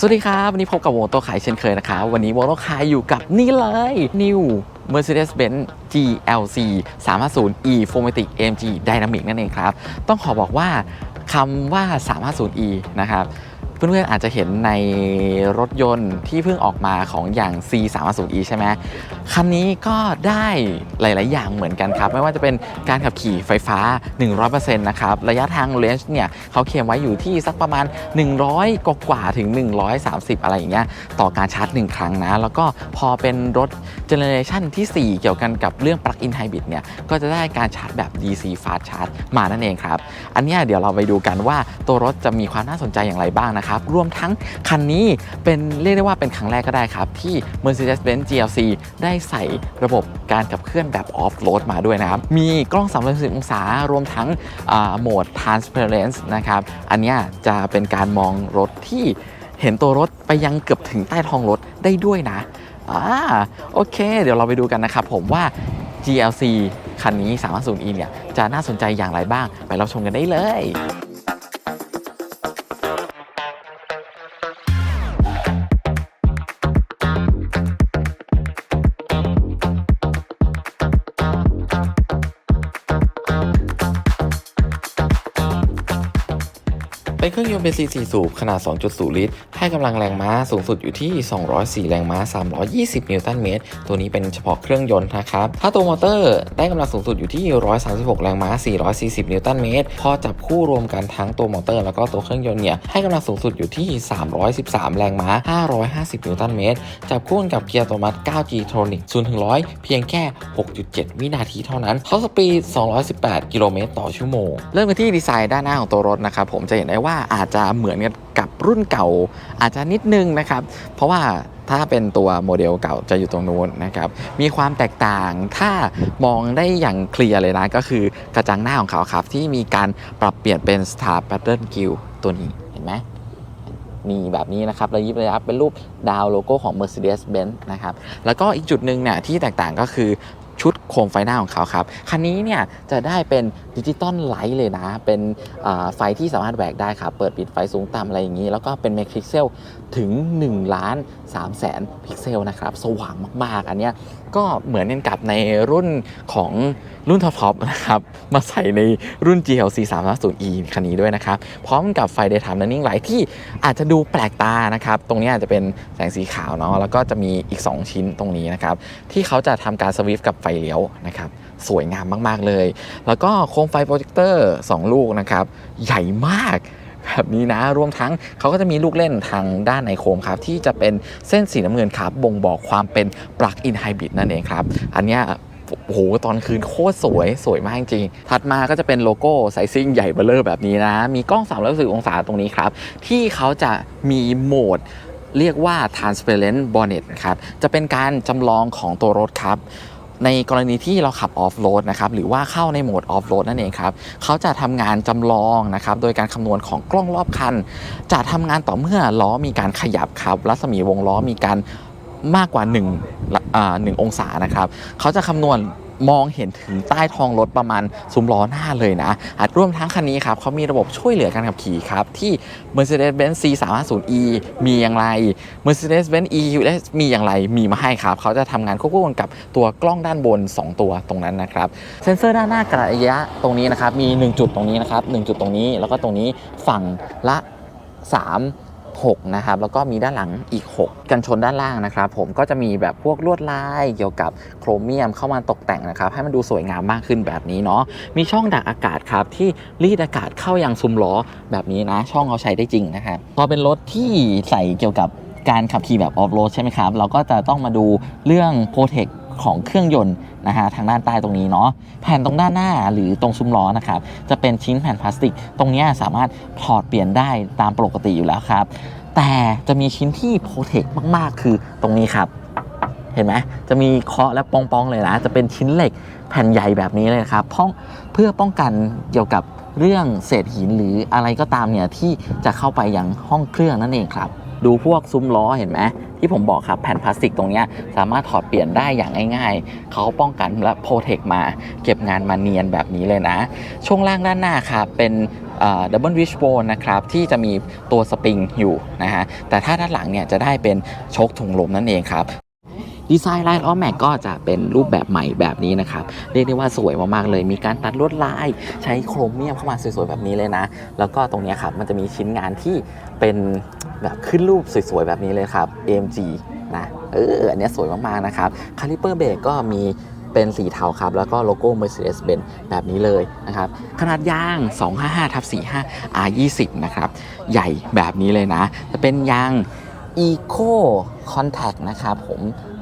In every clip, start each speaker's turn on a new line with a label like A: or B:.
A: สวัสดีครับ วันนี้พบกับวงโตขายเช่นเคยนะครับ วันนี้วงโตขายอยู่กับนี่เลย New Mercedes-Benz GLC 350 E 4matic AMG Dynamic นั่นเองครับ ต้องขอบอกว่าคำว่า 350E นะครับ เพื่อนๆอาจจะเห็นในรถยนต์ที่เพิ่งออกมาของอย่าง C30E ใช่ไหมคันนี้ก็ได้หลาย ๆ อย่างเหมือนกันครับ ไม่ว่าจะเป็นการขับขี่ไฟฟ้า 100%นะครับ ระยะทางเลนจ์เนี่ยเขาเคลมไว้อยู่ที่สักประมาณ 100 กว่าๆถึง 130 อะไรอย่างเงี้ยต่อการชาร์จ 1 ครั้งนะ แล้วก็พอเป็นรถเจเนเรชันที่ 4 เกี่ยวกันกับเรื่อง Plug-in Hybrid เนี่ยก็จะได้การชาร์จแบบ DC Fast Charge มานั่นเองครับ อันนี้เดี๋ยวเราไปดูกันว่าตัวรถจะมีความน่าสนใจอย่างไรบ้างนะครับรวมทั้งคันนี้เป็นเรียกได้ว่าเป็นครั้งแรกก็ได้ครับ ที่ Mercedes-Benz GLC ได้ใส่ระบบการขับเคลื่อนแบบออฟโรดมาด้วยนะครับ มีกล้อง 360 องศารวมทั้งโหมด Transparence นะครับ อันนี้จะเป็นการมองรถที่เห็นตัวรถไปยังเกือบถึงใต้ท้องรถได้ด้วยนะอ่าโอเค เดี๋ยวเราไปดูกันนะครับผมว่า GLC คันนี้ 350e เนี่ย จะน่าสนใจอย่างไรบ้าง ไปรับชมกันได้เลย เป็นเครื่องยนต์เบนซิน4สูบขนาด 2.0 ลิตร ให้กำลังแรงม้าสูงสุดอยู่ที่ 204 แรงม้า 320 นิวตันเมตร ตัวนี้เป็นเฉพาะเครื่องยนต์นะครับ ถ้าตัวมอเตอร์ได้กำลังสูงสุดอยู่ที่ 136 แรงม้า 440 นิวตันเมตร พอจับคู่รวมกันทั้งตัวมอเตอร์แล้วก็ตัวเครื่องยนต์เนี่ย ให้กำลังสูงสุดอยู่ที่ 313 แรงม้า 550 นิวตันเมตร จับคู่กับเกียร์อัตโนมัติ 9G Tronic 0ถึง100 เพียงแค่ 6.7 วินาทีเท่านั้นท็อปสปีด 218 กิโลเมตรต่อชั่วโมง เริ่มกันที่ดีไซน์ด้านหน้าของตัวรถนะครับ ผมจะเห็นได้ว่าอาจจะเหมือนกันกับรุ่นเก่าอาจจะนิดนึงนะครับ เพราะว่าถ้าเป็นตัวโมเดลเก่าจะอยู่ตรงนู้นนะครับ มีความแตกต่างถ้ามองได้อย่างเคลียร์เลยนะ ก็คือกระจังหน้าของเขาครับ ที่มีการปรับเปลี่ยนเป็น Star Pattern Grille ตัวนี้เห็นไหมมีแบบนี้นะครับระยิบระยับเป็นรูปดาวโลโก้ของ Mercedes-Benz นะครับ แล้วก็อีกจุดหนึ่งเนี่ยที่แตกต่างก็คือ ชุดโคมไฟหน้าของเขาครับ คันนี้เนี่ยจะได้เป็นดิจิตอลไลท์เลยนะ เป็นไฟที่สามารถแหวกได้ครับ เปิดปิดไฟสูงต่ำอะไรอย่างนี้ แล้วก็เป็นเมกพิกเซลถึง1ล้าน3แสนพิกเซลนะครับ สว่างมากๆ อันเนี้ยก็เหมือนกันกับในรุ่นของรุ่นท็อปๆนะครับมาใส่ในรุ่น GLC 350e คันนี้ด้วยนะครับ พร้อมกับไฟ daytime running light ที่อาจจะดูแปลกตานะครับ ตรงนี้อาจจะเป็นแสงสีขาวเนาะแล้วก็จะมีอีก 2 ชิ้นตรงนี้นะครับ ที่เขาจะทำการสวิฟกับไฟเลี้ยวนะครับสวยงามมาก ๆ เลย แล้วก็โคมไฟโปรเจคเตอร์ 2 ลูกนะครับ ใหญ่มาก แบบนี้นะ รวมทั้งเขาก็จะมีลูกเล่นทางด้านในโคมครับที่จะเป็นเส้นสีน้ำเงินครับบ่งบอกความเป็น plug-in hybrid นั่นเองครับ อันนี้โอ้โห ตอนคืนโคตรสวย สวยมากจริง ถัดมาก็จะเป็นโลโก้ไซซิ่งใหญ่เบ้อเลอร์แบบนี้นะ มีกล้อง360องศาตรงนี้ครับ ที่เขาจะมีโหมดเรียกว่า transparent bonnet ครับ จะเป็นการจำลองของตัวรถครับ ในกรณีที่เราขับออฟโรดนะครับหรือว่าเข้าในโหมดออฟโรดนั่นเองครับเขาจะทำงานจำลองนะครับโดยการคำนวณของกล้องรอบคัน จะทำงานต่อเมื่อล้อมีการขยับครับรัศมีวงล้อมีการมากกว่า1ละอ่าหนึ่งองศานะครับเขาจะคำนวณ มองเห็นถึงใต้ท้องรถประมาณซุ้มล้อหน้าเลยนะอาจร่วมทั้งคันนี้ครับเขามีระบบช่วยเหลือการขับขี่ครับ ที่ Mercedes-Benz C 3 5 0 E มีอย่างไร Mercedes-Benz E US มีอย่างไรมีมาให้ครับ เขาจะทำงานควบคู่กันกับตัวกล้องด้านบน 2 ตัวตรงนั้นนะครับ เซ็นเซอร์ด้านหน้ากระยะตรงนี้นะครับ มี 1 จุดตรงนี้นะครับ1จุดตรงนี้แล้วก็ตรงนี้ฝั่งละ 3 6นะครับแล้วก็มีด้านหลังอีก 6 กันชนด้านล่างนะครับผมก็จะมีแบบพวกลวดลายเกี่ยวกับโครเมียมเข้ามาตกแต่งนะครับให้มันดูสวยงามมากขึ้นแบบนี้เนาะมีช่องดักอากาศครับที่รีดอากาศเข้ายังซุ้มล้อแบบนี้นะ ช่องเขาใช้ได้จริงนะครับพอเป็นรถที่ใส่เกี่ยวกับการขับขี่แบบออฟโรดใช่ไหมครับเราก็จะต้องมาดูเรื่องโปรเทค ของเครื่องยนต์นะฮะทางด้านใต้ตรงนี้เนาะแผ่นตรงด้านหน้าหรือตรงซุ้มล้อนะครับจะเป็นชิ้นแผ่นพลาสติก ตรงนี้สามารถถอดเปลี่ยนได้ตามปกติอยู่แล้วครับ แต่จะมีชิ้นที่โปรเทคมากๆ คือตรงนี้ครับเห็นไหมจะมีเคาะและปองๆเลยนะ จะเป็นชิ้นเหล็กแผ่นใหญ่แบบนี้เลยครับป้อเพื่อป้องกันเกี่ยวกับเรื่องเศษหินหรืออะไรก็ตามเนี่ยที่จะเข้าไปยังห้องเครื่องนั่นเองครับ
B: ดูพวกซุ้มล้อเห็นไหมที่ผมบอกครับแผ่นพลาสติกตรงนี้สามารถถอดเปลี่ยนได้อย่างง่ายๆ เขาป้องกันและโปรเทคมา เก็บงานมาเนียนแบบนี้เลยนะ ช่วงล่างด้านหน้าครับเป็นดับเบิลวิชโบนนะครับที่จะมีตัวสปริงอยู่นะฮะแต่ถ้าด้านหลังเนี่ยจะได้เป็นโชคถุงลมนั่นเองครับดีไซน์ลายล้อแม็กก็จะเป็นรูปแบบใหม่แบบนี้นะครับ เรียกได้ว่าสวยมากๆเลย มีการตัดลวดลายใช้โครเมียมเข้ามาสวยๆแบบนี้เลยนะ แล้วก็ตรงนี้ครับมันจะมีชิ้นงานที่เป็น แบบขึ้นรูปสวยๆ แบบนี้เลยครับ AMG นะ เออ อันนี้สวยมากๆ นะครับ คาลิเปอร์เบรกก็มีเป็นสีเทาครับ แล้วก็โลโก้ Mercedes-Benz แบบนี้เลยนะครับ ขนาดยาง 255ทับ45 R20 นะครับ ใหญ่แบบนี้เลยนะ จะเป็นยาง Eco Contact นะครับผม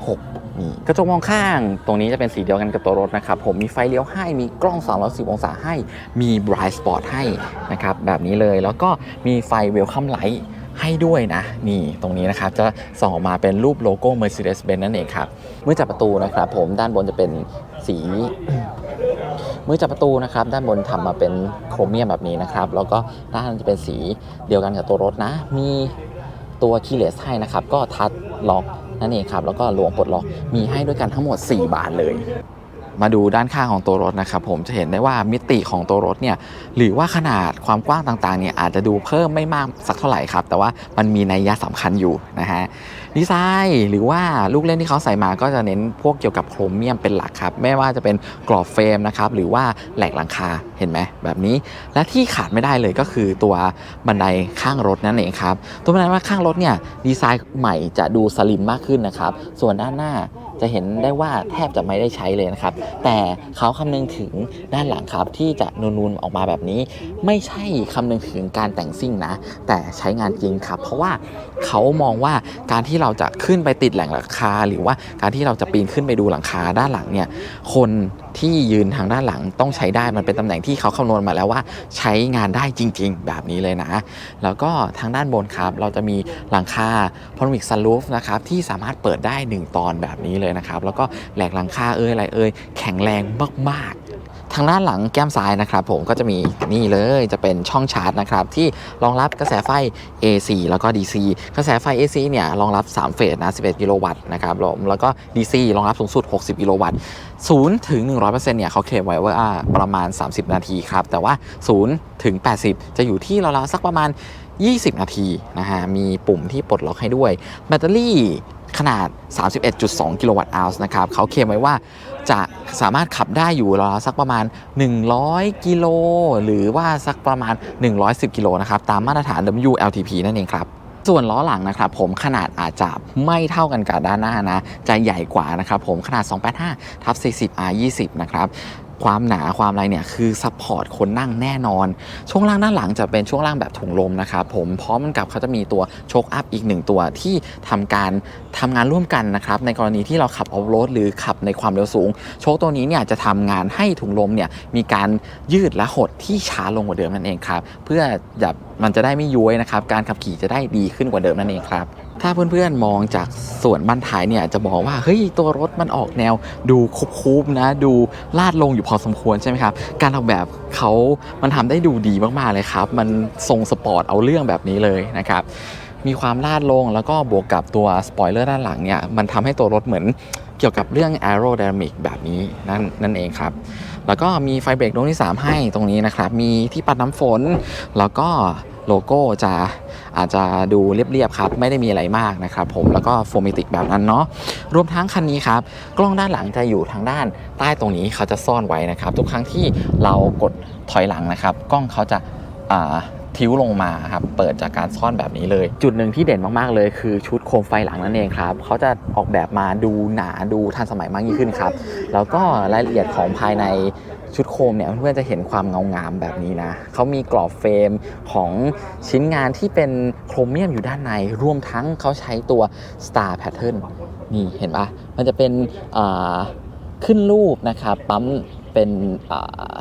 B: 6นี่กระจกมองข้างตรงนี้จะเป็นสีเดียวกันกับตัวรถนะครับผมมีไฟเลี้ยวให้มีกล้อง 310 องศาให้มี Bright Spot ให้นะครับแบบนี้เลยแล้วก็มีไฟ Welcome Light ให้ด้วยนะ นี่ตรงนี้นะครับ จะส่องออกมาเป็นรูปโลโก้ Mercedes-Benz นั่นเองครับ เมื่อจับประตูนะครับผมด้านบนจะเป็นสีเมื่อจับประตูนะครับด้านบนทำมาเป็นโครเมียมแบบนี้นะครับ แล้วก็ด้านจะเป็นสีเดียวกันกับตัวรถนะ มีตัวคีย์เลสให้นะครับ ก็ทัชล็อกนั่นเองครับ แล้วก็หลวงปลดล็อกมีให้ด้วยกันทั้งหมด 4 บานเลย มาดูด้านข้างของตัวรถนะครับผมจะเห็นได้ว่ามิติของตัวรถเนี่ยหรือว่าขนาดความกว้างต่างๆเนี่ยอาจจะดูเพิ่มไม่มากสักเท่าไหร่ครับ แต่ว่ามันมีนัยยะสำคัญอยู่นะฮะดีไซน์หรือว่าลูกเล่นที่เขาใส่มาก็จะเน้นพวกเกี่ยวกับโครเมียมเป็นหลักครับ ไม่ว่าจะเป็นกรอบเฟรมนะครับหรือว่าแหลกหลังคาเห็นไหมแบบนี้ และที่ขาดไม่ได้เลยก็คือตัวบันไดข้างรถนั่นเองครับตัวบันไดข้างรถเนี่ยดีไซน์ใหม่จะดูสลิมมากขึ้นนะครับส่วนด้านหน้า จะเห็นได้ว่าแทบจะไม่ได้ใช้เลยนะครับ แต่เขาคำนึงถึงด้านหลังครับที่จะนูนๆออกมาแบบนี้ ไม่ใช่คำนึงถึงการแต่งซิ่งนะ แต่ใช้งานจริงครับ เพราะว่าเขามองว่าการที่เราจะขึ้นไปติดแหล่งหลังคา หรือว่าการที่เราจะปีนขึ้นไปดูหลังคาด้านหลังเนี่ยคน ที่ยืนทางด้านหลังต้องใช้ได้มันเป็นตำแหน่งที่เขาคำนวณมาแล้วว่าใช้งานได้จริง ๆ แบบนี้เลยนะ แล้วก็ทางด้านบนครับ เราจะมีหลังคาพารมิกซันรูฟนะครับที่สามารถเปิดได้ 1 ตอนแบบนี้เลยนะครับ แล้วก็แหลกหลังคาเอ้ยอะไรเอ้ยแข็งแรงมากๆ ทางด้านหลังแก้มซ้ายนะครับผมก็จะมีนี่เลยจะเป็นช่องชาร์จนะครับที่รองรับกระแสไฟ AC แล้วก็ DC กระแสไฟ AC เนี่ยรองรับ 3 เฟสนะ 11 กิโลวัตต์นะครับผมแล้วก็ DC รองรับสูงสุด 60 กิโลวัตต์0ถึง 100%เนี่ยเขาเคลมไว้ว่าประมาณ 30 นาทีครับ แต่ว่า 0 ถึง 80 จะอยู่ที่ราวๆสักประมาณ 20 นาทีนะฮะมีปุ่มที่ปลดล็อกให้ด้วย แบตเตอรี่ขนาด 31.2 กิโลวัตต์อวนะครับเขาเคลมไว้ว่า จะสามารถขับได้อยู่ราวๆสักประมาณ 100 กิโลหรือว่าสักประมาณ 110 กิโลนะครับตามมาตรฐาน WLTP นั่นเองครับส่วนล้อหลังนะครับผมขนาดอาจจะไม่เท่ากันกับด้านหน้านะ จะใหญ่กว่านะครับผมขนาด 285ทับ40 R20 นะครับ ความหนาความอะไรเนี่ยคือซัพพอร์ตคนนั่งแน่นอน ช่วงล่างด้านหลังจะเป็นช่วงล่างแบบถุงลมนะครับผมพร้อมกับเขาจะมีตัวโชคอัพอีกหนึ่งตัวที่ทำการทำงานร่วมกันนะครับในกรณีที่เราขับออฟโรดหรือขับในความเร็วสูง โชคตัวนี้เนี่ยจะทำงานให้ถุงลมเนี่ยมีการยืดและหดที่ช้าลงกว่าเดิมนั่นเองครับเพื่อจะมันจะได้ไม่ย้วยนะครับการขับขี่จะได้ดีขึ้นกว่าเดิมนั่นเองครับ ถ้าเพื่อนๆมองจากส่วนบั้นท้ายเนี่ยจะบอกว่าเฮ้ยตัวรถมันออกแนว ดูคุบๆนะ ดูลาดลงอยู่พอสมควรใช่ไหมครับ การออกแบบเขามันทำได้ดูดีมากๆเลยครับ มันทรงสปอร์ตเอาเรื่องแบบนี้เลยนะครับ มีความลาดลงแล้วก็บวกกับตัวสปอยเลอร์ด้านหลังเนี่ยมันทำให้ตัวรถเหมือนเกี่ยวกับเรื่อง aerodynamic แบบนี้นั่นนั่นเองครับ แล้วก็มีไฟเบรกดวงที่ 3 ให้ตรงนี้นะครับ มีที่ปัดน้ำฝน แล้วก็ โลโก้จะอาจจะดูเรียบๆครับ ไม่ได้มีอะไรมากนะครับผมแล้วก็โฟมิติกแบบนั้นเนาะรวมทั้งคันนี้ครับ กล้องด้านหลังจะอยู่ทางด้านใต้ตรงนี้เขาจะซ่อนไว้นะครับ ทุกครั้งที่เรากดถอยหลังนะครับ กล้องเขาจะาทิ้วลงมาครับ เปิดจากการซ่อนแบบนี้เลย จุดหนึ่งที่เด่นมาก ๆ เลยคือชุดโคมไฟหลังนั่นเองครับ เขาจะออกแบบมาดูหนาดูทันสมัยมากยิ่งขึ้นครับ แล้วก็รายละเอียดของภายใน ชุดโคมเนี่ยเพื่อนๆจะเห็นความเงางามแบบนี้นะเขามีกรอบเฟรมของชิ้นงานที่เป็นโครเมียมอยู่ด้านใน รวมทั้งเขาใช้ตัว Star Pattern นี่เห็นปะมันจะเป็นขึ้นรูปนะครับปั๊มเป็น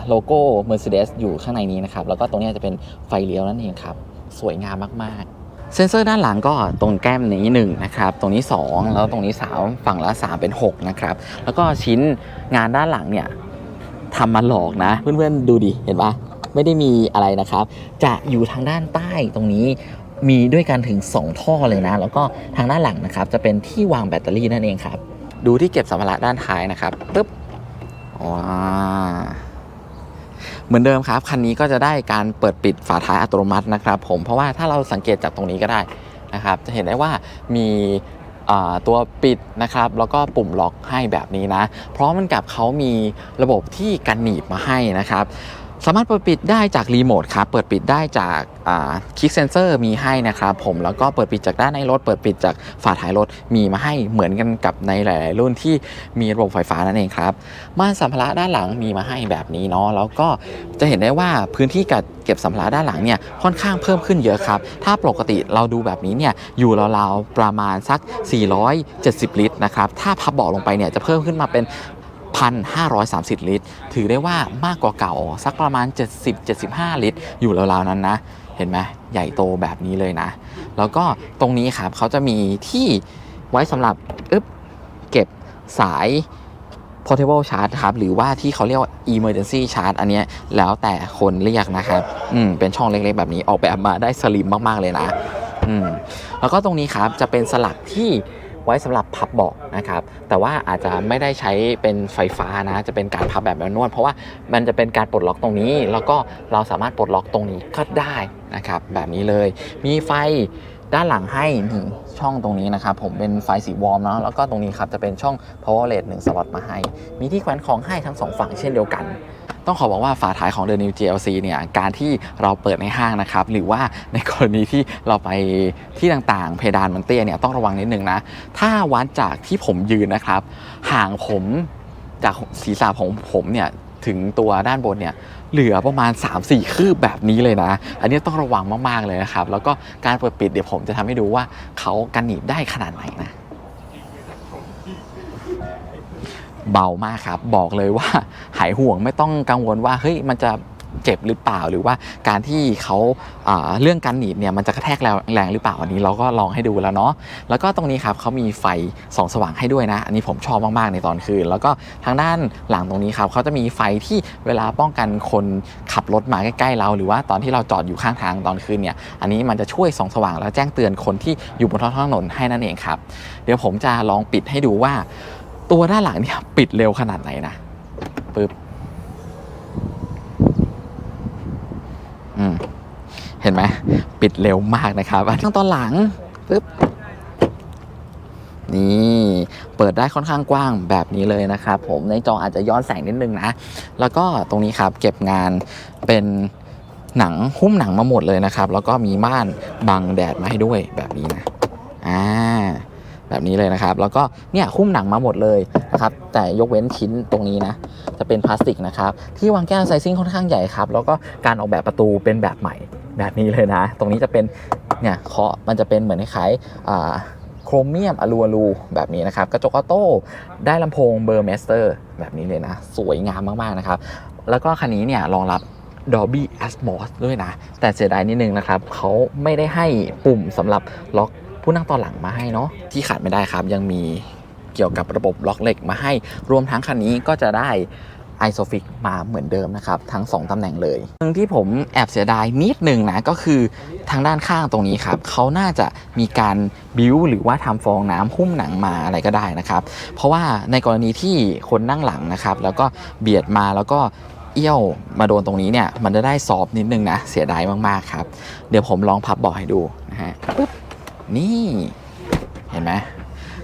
B: โลโก้ Mercedes อยู่ข้างในนี้นะครับ แล้วก็ตรงนี้จะเป็นไฟเลี้ยวนั่นเองครับ สวยงามมากๆ เซนเซอร์ด้านหลังก็ตรงแก้มนี้1นะครับ ตรงนี้ 2 แล้วตรงนี้ 3 ฝั่งละ 3 เป็น 6 นะครับ แล้วก็ชิ้นงานด้านหลังเนี่ย ทำมาหลอกนะ เพื่อนๆดูดิเห็นปะไม่ได้มีอะไรนะครับ จะอยู่ทางด้านใต้ตรงนี้มีด้วยกันถึง 2 ท่อเลยนะ แล้วก็ทางด้านหลังนะครับ จะเป็นที่วางแบตเตอรี่นั่นเองครับ ดูที่เก็บสัมภาระด้านท้ายนะครับปึ๊บว้าเหมือนเดิมครับ คันนี้ก็จะได้การเปิดปิดฝาท้ายอัตโนมัตินะครับ ผมเพราะว่าถ้าเราสังเกตจากตรงนี้ก็ได้นะครับ จะเห็นได้ว่ามี ตัวปิดนะครับ แล้วก็ปุ่มล็อกให้แบบนี้นะเพราะมันกับเขามีระบบที่กันหนีบมาให้นะครับ สามารถเปิดปิดได้จากรีโมทครับ เปิดปิดได้จากคลิกเซนเซอร์มีให้นะครับผมแล้วก็เปิดปิดจากด้านในรถ เปิดปิดจากฝาท้ายรถมีมาให้เหมือนกันกับในหลาย ๆ รุ่นที่มีระบบไฟฟ้านั่นเองครับม่านสัมภาระด้านหลังมีมาให้แบบนี้เนาะแล้วก็จะเห็นได้ว่าพื้นที่กัดเก็บสัมภาระด้านหลังเนี่ยค่อนข้างเพิ่มขึ้นเยอะครับ ถ้าปกติเราดูแบบนี้เนี่ยอยู่ราวๆประมาณสัก 470 ลิตรนะครับถ้าพับเบาะลงไปเนี่ยจะเพิ่มขึ้นมาเป็น 1,530 ลิตร ถือได้ว่ามากกว่าเก่าสักประมาณ 70-75 ลิตร อยู่ราวๆนั้นนะ เห็นไหมใหญ่โตแบบนี้เลยนะ แล้วก็ตรงนี้ครับเขาจะมีที่ไว้สำหรับอึ๊บเก็บสาย portable charge ครับ หรือว่าที่เขาเรียกว่า emergency charge อันนี้แล้วแต่คนเรียกนะครับ อืม เป็นช่องเล็กๆ แบบนี้ออกแบบมาได้สลิมมากๆเลยนะ อืม แล้วก็ตรงนี้ครับจะเป็นสลักที่ ไว้สำหรับพับเบาะนะครับ แต่ว่าอาจจะไม่ได้ใช้เป็นไฟฟ้านะ จะเป็นการพับแบบแมนนวลเพราะว่ามันจะเป็นการปลดล็อกตรงนี้ แล้วก็เราสามารถปลดล็อกตรงนี้ก็ได้นะครับ แบบนี้เลย มีไฟด้านหลังให้นี่ช่องตรงนี้นะครับผมเป็นไฟสีวอร์มเนาะแล้วก็ตรงนี้ครับจะเป็นช่อง power outlet 1สล็อตมาให้ มีที่แขวนของให้ทั้งสองฝั่งเช่นเดียวกัน ต้องขอบอกว่าฝาท้ายของ The New GLC เนี่ยการที่เราเปิดในห้างนะครับหรือว่าในกรณีที่เราไปที่ต่างๆ เพดานมันเตี้ยเนี่ยต้องระวังนิดนึงนะ ถ้าวัดจากที่ผมยืนนะครับ ห่างผมจากศีรษะของผมเนี่ยถึงตัวด้านบนเนี่ยเหลือประมาณ 3-4 คืบแบบนี้เลยนะ อันนี้ต้องระวังมาก ๆ เลยนะครับ แล้วก็การเปิดปิดเดี๋ยวผมจะทำให้ดูว่าเขากันหนีบได้ขนาดไหนนะ เบามากครับ บอกเลยว่าหายห่วงไม่ต้องกังวลว่าเฮ้ยมันจะเจ็บหรือเปล่าหรือว่าการที่เขาอ่าเรื่องการหนีบเนี่ยมันจะกระแทกแรงหรือเปล่าอันนี้เราก็ลองให้ดูแล้วเนาะแล้วก็ตรงนี้ครับเขามีไฟส่องสว่างให้ด้วยนะ อันนี้ผมชอบมากๆในตอนคืน แล้วก็ทางด้านหลังตรงนี้ครับเขาจะมีไฟที่เวลาป้องกันคนขับรถมาใกล้ๆเรา หรือว่าตอนที่เราจอดอยู่ข้างทางตอนคืนเนี่ยอันนี้มันจะช่วยส่องสว่าง แล้วแจ้งเตือนคนที่อยู่บนท้องถนนให้นั่นเองครับเดี๋ยวผมจะลองปิดให้ดูว่า ตัวด้านหลังเนี่ยปิดเร็วขนาดไหนนะปึ๊บอืมเห็นไหมปิดเร็วมากนะครับอันนี้ตอนหลังปึ๊บนี่เปิดได้ค่อนข้างกว้างแบบนี้เลยนะครับผมในจออาจจะย้อนแสงนิดนึงนะ แล้วก็ตรงนี้ครับเก็บงานเป็นหนังหุ้มหนังมาหมดเลยนะครับ แล้วก็มีม่านบังแดดมาให้ด้วยแบบนี้นะอ่า แบบนี้เลยนะครับ แล้วก็เนี่ยหุ้มหนังมาหมดเลยนะครับ แต่ยกเว้นชิ้นตรงนี้นะ จะเป็นพลาสติกนะครับ ที่วางแก้วไซซิ่งค่อนข้างใหญ่ครับ แล้วก็การออกแบบประตูเป็นแบบใหม่แบบนี้เลยนะ ตรงนี้จะเป็นเนี่ยเคาะมันจะเป็นเหมือนคล้ายโครเมียมอลูอลูแบบนี้นะครับ กระจกออโต้ได้ลำโพงเบอร์เมสเตอร์แบบนี้เลยนะ สวยงามมาก ๆ นะครับ แล้วก็คันนี้เนี่ยรองรับ Dolby Atmos ด้วยนะ แต่เสียดายนิดนึงนะครับ เขาไม่ได้ให้ปุ่มสำหรับล็อก ผู้นั่งตอนหลังมาให้เนาะที่ขาดไม่ได้ครับ ยังมีเกี่ยวกับระบบล็อกเหล็กมาให้ รวมทั้งคันนี้ก็จะได้ i s o f i x มาเหมือนเดิมนะครับ ทั้ง 2ตำแหน่งเลยหนึ่งที่ผมแอบเสียดายนิดหนึ่งนะ ก็คือทางด้านข้างตรงนี้ครับเขาน่าจะมีการบิวหรือว่าทำฟองน้ำหุ้มหนังมาอะไรก็ได้นะครับ เพราะว่าในกรณีที่คนนั่งหลังนะครับ แล้วก็เบียดมาแล้วก็เอี้ยวมาโดนตรงนี้เนี่ย มันจะได้ซอฟนิดนึงนะ เสียดายมากๆครับ เดี๋ยวผมลองพับเบาะให้ดูนะฮะปึ๊บ นี่เห็นไหม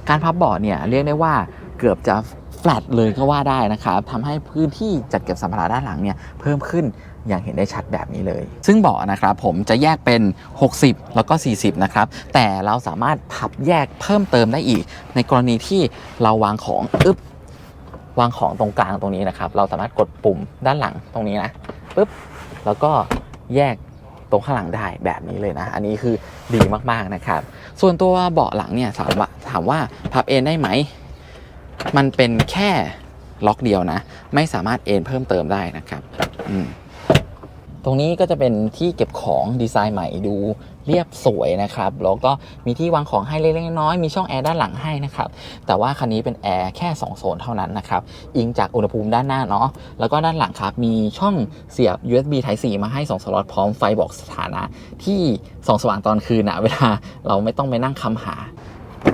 B: การพับเบาะเนี่ยเรียกได้ว่าเกือบจะแฟลตเลยก็ว่าได้นะครับทำให้พื้นที่จัดเก็บสัมภาระด้านหลังเนี่ยเพิ่มขึ้นอย่างเห็นได้ชัดแบบนี้เลย ซึ่งเบาะนะครับผมจะแยกเป็น 60 แล้วก็ 40 นะครับ แต่เราสามารถพับแยกเพิ่มเติมได้อีก ในกรณีที่เราวางของอึ๊บวางของตรงกลางตรงนี้นะครับ เราสามารถกดปุ่มด้านหลังตรงนี้นะปึ๊บแล้วก็แยก ตรงข้างหลังได้แบบนี้เลยนะ อันนี้คือดีมากๆนะครับ ส่วนตัวเบาะหลังเนี่ยถามว่าถามว่าพับเอนได้ไหม มันเป็นแค่ล็อกเดียวนะ ไม่สามารถเอนเพิ่มเติมได้นะครับตรงนี้ก็จะเป็นที่เก็บของดีไซน์ใหม่ดู เรียบสวยนะครับแล้วก็มีที่วางของให้เล็กๆน้อยๆมีช่องแอร์ด้านหลังให้นะครับแต่ว่าคันนี้เป็นแอร์แค่ 2 โซนเท่านั้นนะครับอิงจากอุณหภูมิด้านหน้าเนาะแล้วก็ด้านหลังครับมีช่องเสียบ USB Type C มาให้ 2 สล็อตพร้อมไฟบอกสถานะที่ส่องสว่างตอนคืนนะเวลาเราไม่ต้องไปนั่งคำหา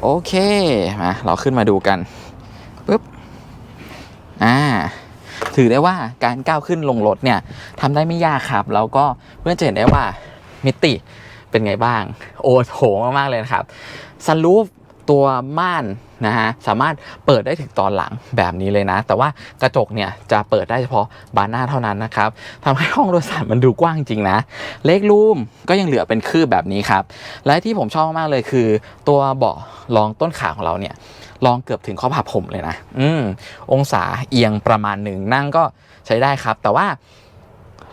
B: โอเคมาเราขึ้นมาดูกันปุ๊บอ่าถือได้ว่าการก้าวขึ้นลงรถเนี่ยทำได้ไม่ยากครับ แล้วก็เพื่อนจะเห็นได้ว่ามิติ เป็นไงบ้าง โอ้โถมากๆเลยนะครับซันรูฟตัวม่านนะฮะสามารถเปิดได้ถึงตอนหลังแบบนี้เลยนะ แต่ว่ากระจกเนี่ยจะเปิดได้เฉพาะบานหน้าเท่านั้นนะครับทำให้ห้องโดยสารมันดูกว้างจริงนะเล็กรูมก็ยังเหลือเป็นคืบแบบนี้ครับ และที่ผมชอบมากเลยคือ ตัวเบาะรองต้นขาของเราเนี่ยลองเกือบถึงข้อพับผมเลยนะ อืมองศาเอียงประมาณหนึ่งนั่งก็ใช้ได้ครับ แต่ว่า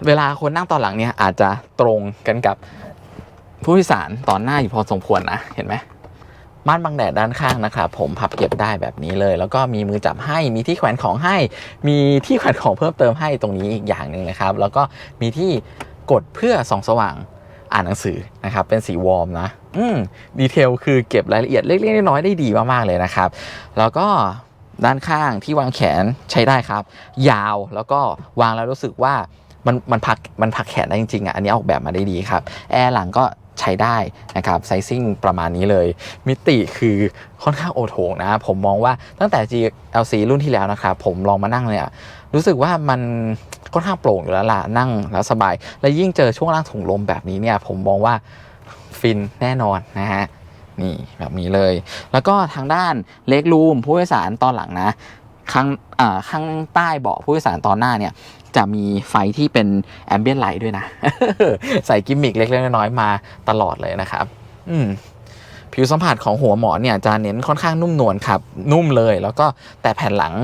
B: เวลาคนนั่งตอนหลังเนี่ยอาจจะตรงกันกับ ผู้โดยสารตอนหน้าอยู่พอสมควรนะ เห็นไหมม่านบังแดดด้านข้างนะครับผมพับเก็บได้แบบนี้เลย แล้วก็มีมือจับให้มีที่แขวนของให้ มีที่แขวนของเพิ่มเติมให้ตรงนี้อีกอย่างหนึ่งนะครับ แล้วก็มีที่กดเพื่อส่องสว่างอ่านหนังสือนะครับเป็นสีวอร์มนะ อืมดีเทลคือเก็บรายละเอียดเล็กๆน้อยๆได้ดีมากๆเลยนะครับ แล้วก็ด้านข้างที่วางแขนใช้ได้ครับ ยาวแล้วก็วางแล้วรู้สึกว่ามันมันพักมันพักแขนได้จริงๆอะอันนี้ออกแบบมาได้ดีครับ แอร์หลังก็ ใช้ได้นะครับไซซิ่งประมาณนี้เลย มิติคือค่อนข้างโอโถงนะ ผมมองว่าตั้งแต่ GLC รุ่นที่แล้วนะครับ ผมลองมานั่งเนี่ยรู้สึกว่ามันค่อนข้างโปร่งอยู่แล้วล่ะนั่งแล้วสบาย และยิ่งเจอช่วงล่างถุงลมแบบนี้เนี่ยผมมองว่าฟินแน่นอนนะฮะนี่แบบนี้เลย แล้วก็ทางด้านเล็กรูมผู้โดยสารตอนหลังนะข้างอ่าข้างใต้เบาะผู้โดยสารตอนหน้าเนี่ย จะมีไฟที่เป็นแอมเบียนไลท์ด้วยนะ ใส่กิมมิกเล็กๆน้อยๆมาตลอดเลยนะครับ อืมผิวสัมผัสของหัวหมอนเนี่ยจะเน้นค่อนข้างนุ่มนวลครับ นุ่มเลย แล้วก็แต่แผ่นหลัง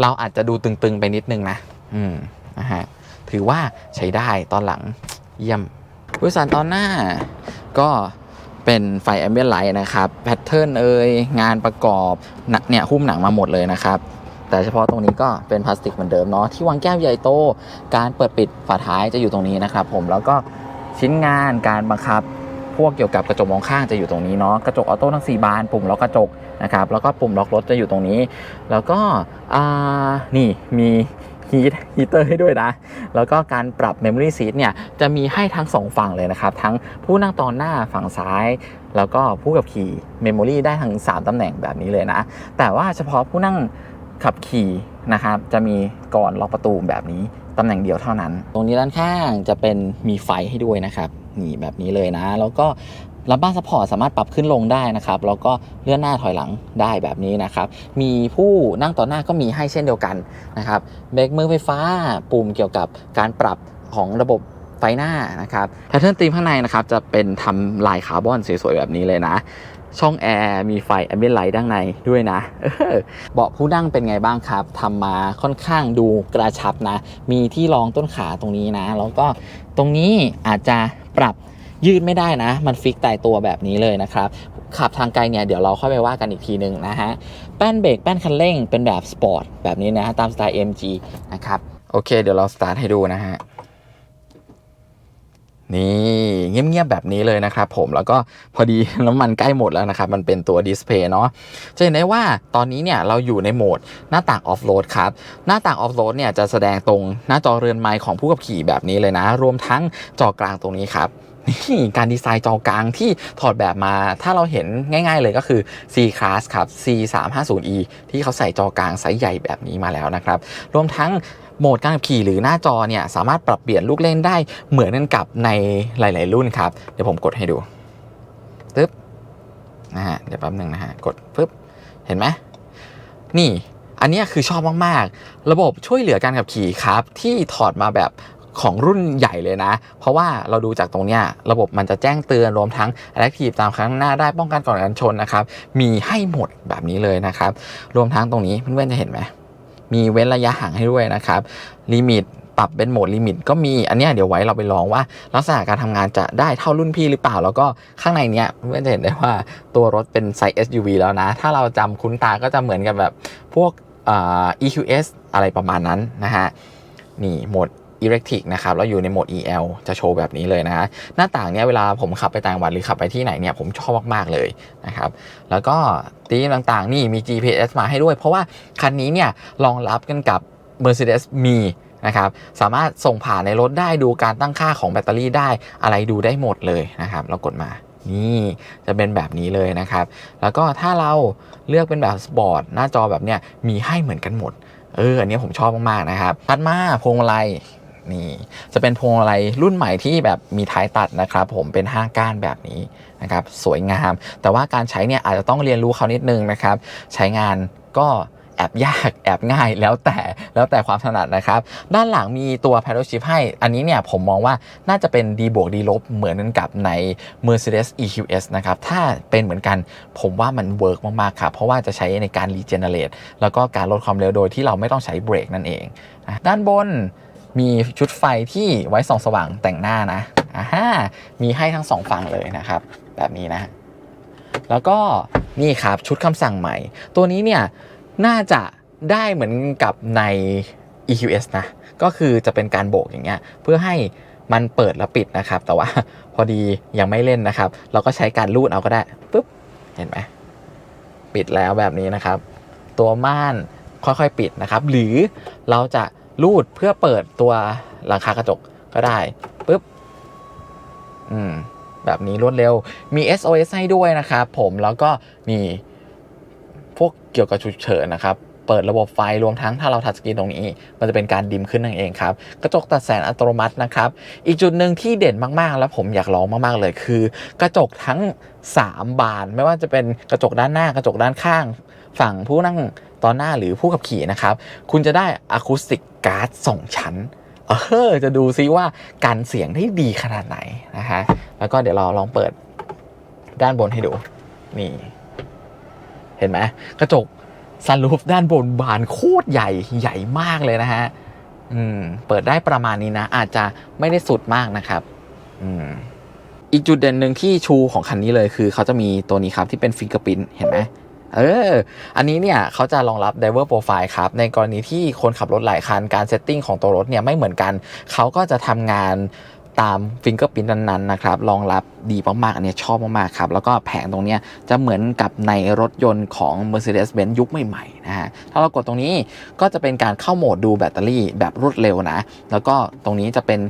B: เราอาจจะดูตึงๆไปนิดนึงนะ อืมนะฮะถือว่าใช้ได้ตอนหลังเยี่ยมผู้โดยสารตอนหน้าก็เป็นไฟแอมเบียนไลท์นะครับ แพทเทิร์นเอ่ยงานประกอบนะเนี่ยหุ้มหนังมาหมดเลยนะครับ แต่เฉพาะตรงนี้ก็เป็นพลาสติกเหมือนเดิมเนาะที่วางแก้วใหญ่โต การเปิดปิดฝาท้ายจะอยู่ตรงนี้นะครับผมแล้วก็ชิ้นงานการบังคับ พวกเกี่ยวกับกระจกมองข้างจะอยู่ตรงนี้เนาะกระจกออโต้ทั้ง4บานปุ่มล็อกกระจกนะครับแล้วก็ปุ่มล็อกรถจะอยู่ตรงนี้ แล้วก็นี่มีฮีทฮีเตอร์ให้ด้วยนะ แล้วก็การปรับ Memory Seat เนี่ย จะมีให้ทั้งสองฝั่งเลยนะครับ ทั้งผู้นั่งตอนหน้าฝั่งซ้าย แล้วก็ผู้ขับขี่ Memory ได้ทั้ง 3ตำแหน่งแบบนี้เลยนะ แต่ว่าเฉพาะผู้นั่ง ขับขี่นะครับจะมีก่อนล็อกประตูแบบนี้ตำแหน่งเดียวเท่านั้น ตรงนี้ด้านข้างจะเป็นมีไฟให้ด้วยนะครับนี่แบบนี้เลยนะ แล้วก็รับบ้านซัพพอร์ตสามารถปรับขึ้นลงได้นะครับ แล้วก็เลื่อนหน้าถอยหลังได้แบบนี้นะครับ มีผู้นั่งต่อหน้าก็มีให้เช่นเดียวกันนะครับเบรกมือไฟฟ้าปุ่มเกี่ยวกับการปรับของระบบไฟหน้านะครับแพทเทิร์นตีมข้างในนะครับจะเป็นทำลายคาร์บอนสวยๆแบบนี้เลยนะ ช่องแอร์มีไฟแอมเบียนไลท์ด้านในด้วยนะเบาะผู้นั่งเป็นไงบ้างครับทำมาค่อนข้างดูกระชับนะ มีที่รองต้นขาตรงนี้นะ แล้วก็ตรงนี้อาจจะปรับยืดไม่ได้นะ มันฟิกตายตัวแบบนี้เลยนะครับขับทางไกลเนี่ยเดี๋ยวเราค่อยไปว่ากันอีกทีหนึ่งนะฮะ แป้นเบรกแป้นคันเร่งเป็นแบบสปอร์ตแบบนี้นะฮะตามสไตล์ MG นะครับ โอเค เดี๋ยวเราสตาร์ทให้ดูนะฮะ นี่เงียบๆแบบนี้เลยนะครับผมแล้วก็พอดีน้ำมันใกล้หมดแล้วนะครับ มันเป็นตัวดิสเพย์เนาะจะเห็นได้ว่าตอนนี้เนี่ยเราอยู่ในโหมดหน้าต่างออฟโรดครับ หน้าต่างออฟโรดเนี่ยจะแสดงตรงหน้าจอเรือนไมค์ของผู้ขับขี่แบบนี้เลยนะ รวมทั้งจอกลางตรงนี้ครับนี่การดีไซน์จอกลางที่ถอดแบบมา ถ้าเราเห็นง่ายๆเลยก็คือ C Class ครับ C 3 5 0 E ที่เขาใส่จอกลางไซส์ใหญ่แบบนี้มาแล้วนะครับ รวมทั้ง โหมดการขับขี่หรือหน้าจอเนี่ยสามารถปรับเปลี่ยนลูกเล่นได้เหมือนกันกับในหลาย ๆ รุ่นครับ เดี๋ยวผมกดให้ดูตึ๊บนะฮะเดี๋ยวแป๊บหนึ่งนะฮะกดปึ๊บเห็นไหมนี่อันนี้คือชอบมาก ๆ ระบบช่วยเหลือการขับขี่ครับ ที่ถอดมาแบบของรุ่นใหญ่เลยนะ เพราะว่าเราดูจากตรงเนี้ยระบบมันจะแจ้งเตือนรวมทั้ง Adaptive ตามข้างหน้าได้ป้องกันก่อนการชนนะครับ มีให้หมดแบบนี้เลยนะครับ รวมทั้งตรงนี้เพื่อนๆจะเห็นไหม มีเว้นระยะห่างให้ด้วยนะครับลิมิตปรับเป็นโหมดลิมิตก็มีอันนี้เดี๋ยวไว้เราไปลองว่าลักษณะการทำงานจะได้เท่ารุ่นพี่หรือเปล่า แล้วก็ข้างในเนี้ยเพื่อนจะเห็นได้ว่าตัวรถเป็นไซส์ SUV แล้วนะ ถ้าเราจำคุ้นตาก็จะเหมือนกับแบบพวกอ EQS อะไรประมาณนั้นนะฮะนี่โหมด
A: Electric นะครับแล้วอยู่ในโหมด EL จะโชว์แบบนี้เลยนะฮะหน้าต่างเนี่ยเวลาผมขับไปต่างจังหวัดหรือขับไปที่ไหนเนี่ยผมชอบมากๆเลยนะครับแล้วก็ตีมต่างๆนี่มี GPS มาให้ด้วย เพราะว่าคันนี้เนี่ยรองรับกันกับ Mercedes มีนะครับสามารถส่งผ่านในรถได้ดูการตั้งค่าของแบตเตอรี่ได้อะไรดูได้หมดเลยนะครับเรากดมานี่จะเป็นแบบนี้เลยนะครับ แล้วก็ถ้าเราเลือกเป็นแบบสปอร์ตหน้าจอแบบเนี้ยมีให้เหมือนกันหมด เออ อันนี้ผมชอบมาก ๆ นะครับถัดมาพวงมาลัย นี่จะเป็นพวงมาลัยรุ่นใหม่ที่แบบมีท้ายตัดนะครับผมเป็นห้าก้านแบบนี้นะครับสวยงาม แต่ว่าการใช้เนี่ยอาจจะต้องเรียนรู้เขานิดนึงนะครับใช้งานก็แอบยากแอบง่ายแล้วแต่แล้วแต่ความถนัดนะครับ ด้านหลังมีตัว paddle shift ให้ อันนี้เนี่ยผมมองว่าน่าจะเป็นดีบวกดีลบเหมือนกันกับใน Mercedes EQS นะครับ ถ้าเป็นเหมือนกันผมว่ามันเวิร์กมาก ๆ ครับ เพราะว่าจะใช้ในการ regenerate แล้วก็การลดความเร็วโดยที่เราไม่ต้องใช้เบรกนั่นเอง ด้านบน มีชุดไฟที่ไว้ส่องสว่างแต่งหน้านะอ่าฮะมีให้ทั้งสองฝั่งเลยนะครับ แบบนี้นะ แล้วก็นี่ครับชุดคำสั่งใหม่ ตัวนี้เนี่ยน่าจะได้เหมือนกับใน EQS นะ ก็คือจะเป็นการโบกอย่างเงี้ยเพื่อให้มันเปิดแล้วปิดนะครับ แต่ว่าพอดียังไม่เล่นนะครับ เราก็ใช้การลูดเอาก็ได้ปุ๊บเห็นไหมปิดแล้วแบบนี้นะครับ ตัวม่านค่อยๆปิดนะครับ หรือเราจะ ลูดเพื่อเปิดตัวหลังคากระจกก็ได้ปุ๊บอืมแบบนี้รวดเร็วมี SOS ให้ด้วยนะครับผมแล้วก็มีพวกเกี่ยวกับฉุกเฉินนะครับเปิดระบบไฟรวมทั้งถ้าเราทัชสกรีนตรงนี้ มันจะเป็นการดิมขึ้นนั่นเองครับ กระจกตัดแสงอัตโนมัตินะครับ อีกจุดหนึ่งที่เด่นมากๆ แล้วผมอยากลองมากๆเลยคือ กระจกทั้ง 3 บาน ไม่ว่าจะเป็นกระจกด้านหน้ากระจกด้านข้าง ฝั่งผู้นั่ง ตอนหน้าหรือผู้ขับขี่นะครับ คุณจะได้อะคูสติกการ์ดสองชั้น เออ จะดูซิว่าการเสียงได้ดีขนาดไหนนะฮะ แล้วก็เดี๋ยวเราลองเปิดด้านบนให้ดู นี่ เห็นไหมกระจกซันรูฟด้านบนบานโคตรใหญ่ใหญ่มากเลยนะฮะ อืม เปิดได้ประมาณนี้นะ อาจจะไม่ได้สุดมากนะครับ อืม อีกจุดเด่นหนึ่งที่ชูของคันนี้เลยคือ เขาจะมีตัวนี้ครับที่เป็นฟิงเกอร์พินเห็นไหม เออ อันนี้เนี่ยเขาจะรองรับ Driver Profile ครับ ในกรณีที่คนขับรถหลายคัน การเซตติ้งของตัวรถเนี่ยไม่เหมือนกัน เขาก็จะทำงานตามฟิงเกอร์พินนั้นๆนะครับ รองรับดีมากๆ อันนี้ชอบมากๆ ครับ แล้วก็แผงตรงนี้จะเหมือนกับในรถยนต์ของ Mercedes-Benz ยุคใหม่ๆ นะฮะ ถ้าเรากดตรงนี้ก็จะเป็นการเข้าโหมดดูแบตเตอรี่แบบรวดเร็วนะ แล้วก็ตรงนี้จะเป็น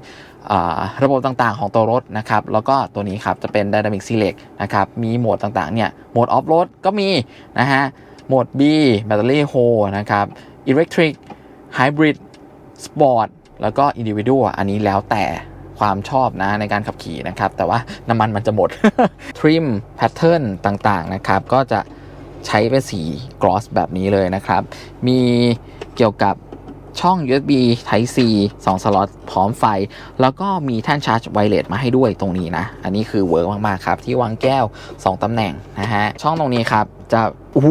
A: ระบบต่างๆของตัวรถนะครับ แล้วก็ตัวนี้ครับจะเป็น Dynamic Select นะครับ มีโหมดต่างๆเนี่ย โหมด Off Road ก็มีนะฮะ โหมด B Battery Hold นะครับ Electric Hybrid Sport แล้วก็ Individual อันนี้แล้วแต่ความชอบนะในการขับขี่นะครับ แต่ว่าน้ำมันมันจะหมด Trim Pattern ต่างๆนะครับ ก็จะใช้เป็นสี gloss แบบนี้เลยนะครับ มีเกี่ยวกับ ช่อง USB Type C 2สล็อตพร้อมไฟ แล้วก็มีแท่นชาร์จไวเลสมาให้ด้วยตรงนี้นะ อันนี้คือเวิร์กมากๆครับ ที่วางแก้ว 2 ตำแหน่งนะฮะ ช่องตรงนี้ครับ จะโอ้โห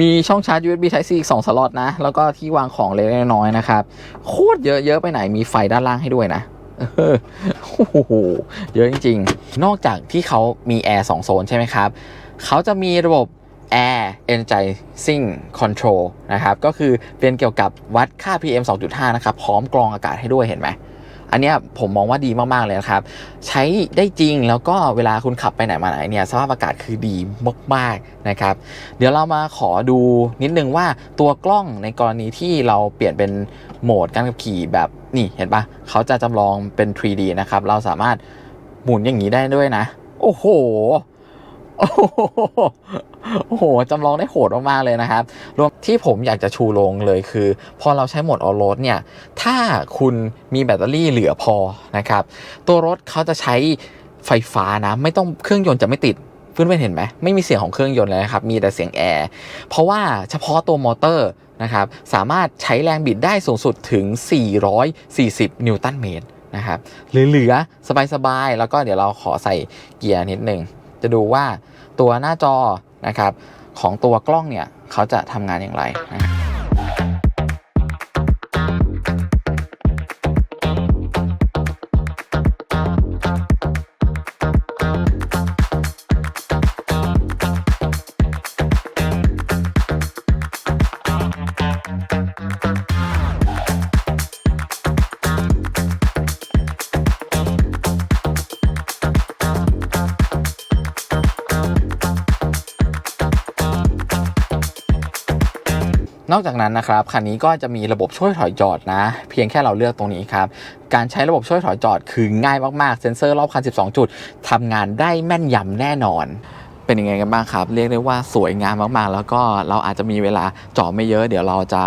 A: มีช่องชาร์จ USB Type C อีก2สล็อตนะ แล้วก็ที่วางของเล็กๆน้อยๆนะครับ โคตรเยอะเยอะไปไหนมีไฟด้านล่างให้ด้วยนะเออโอ้โหเยอะจริง ๆ นอกจากที่เขามีแอร์2โซนใช่ไหมครับ เขาจะมีระบบ Air Energizing Control นะครับก็คือเป็นเกี่ยวกับวัดค่า PM 2.5 นะครับ พร้อมกรองอากาศให้ด้วยเห็นไหม อันนี้ผมมองว่าดีมาก ๆ เลยนะครับ ใช้ได้จริงแล้วก็เวลาคุณขับไปไหนมาไหนเนี่ยสภาพอากาศคือดีมาก ๆ นะครับ เดี๋ยวเรามาขอดูนิดนึงว่าตัวกล้องในกรณีที่เราเปลี่ยนเป็นโหมดการขับขี่แบบนี่เห็นปะเขาจะจำลองเป็น 3D นะครับเราสามารถหมุนอย่างนี้ได้ด้วยนะ โอ้โหโอ้โห โอ้โหจำลองได้โหดมากๆเลยนะครับ รวมที่ผมอยากจะชูโรงเลยคือ พอเราใช้โหมดออโรดเนี่ย ถ้าคุณมีแบตเตอรี่เหลือพอนะครับ ตัวรถเขาจะใช้ไฟฟ้านะ ไม่ต้องเครื่องยนต์จะไม่ติดเพื่อนๆเห็นไหมไม่มีเสียงของเครื่องยนต์เลยนะครับ มีแต่เสียงแอร์ เพราะว่าเฉพาะตัวมอเตอร์นะครับ สามารถใช้แรงบิดได้สูงสุดถึง 440 นิวตันเมตรนะครับเหลือๆสบายๆ แล้วก็เดี๋ยวเราขอใส่เกียร์นิดหนึ่ง จะดูว่าตัวหน้าจอ นะครับของตัวกล้องเนี่ยเขาจะทำงานอย่างไรนะ นอกจากนั้นนะครับคันนี้ก็จะมีระบบช่วยถอยจอดนะ เพียงแค่เราเลือกตรงนี้ครับการใช้ระบบช่วยถอยจอดคือง่ายมากๆ เซ็นเซอร์รอบคัน 12 จุดทำงานได้แม่นยำแน่นอน เป็นยังไงกันบ้างครับ เรียกได้ว่าสวยงามมากๆ แล้วก็เราอาจจะมีเวลาจอดไม่เยอะ เดี๋ยวเราจะ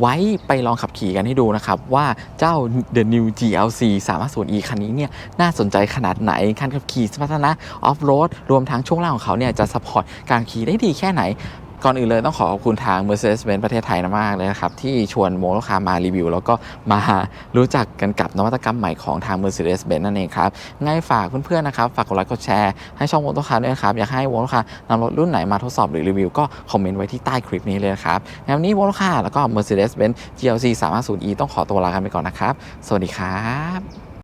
A: ไว้ไปลองขับขี่กันให้ดูนะครับ ว่าเจ้า The New GLC 350e คันนี้เนี่ยน่าสนใจขนาดไหนการขับขี่สมรรถนะออฟโรดรวมทั้งช่วงล่างของเขาเนี่ยจะสปอร์ตการขี่ได้ดีแค่ไหน ก่อนอื่นเลยต้องขอขอบคุณทาง Mercedes-Benz ประเทศไทยนะมากเลยนะครับ ที่ชวนโมลูกค้ามารีวิว แล้วก็มารู้จักกันกับนวัตกรรมใหม่ของทาง Mercedes-Benz นั่นเองครับง่ายฝากเพื่อนๆนะครับ ฝากกดไลค์กดแชร์ให้ช่องโมลูกค้าด้วยนะครับ อยากให้โมลูกค้านำรถรุ่นไหนมาทดสอบหรือรีวิว ก็คอมเมนต์ไว้ที่ใต้คลิปนี้เลยนะครับในวันนี้โมลูกค้าแล้วก็ Mercedes-Benz GLC 350e ต้องขอตัวลากันไปก่อนนะครับ สวัสดีครับ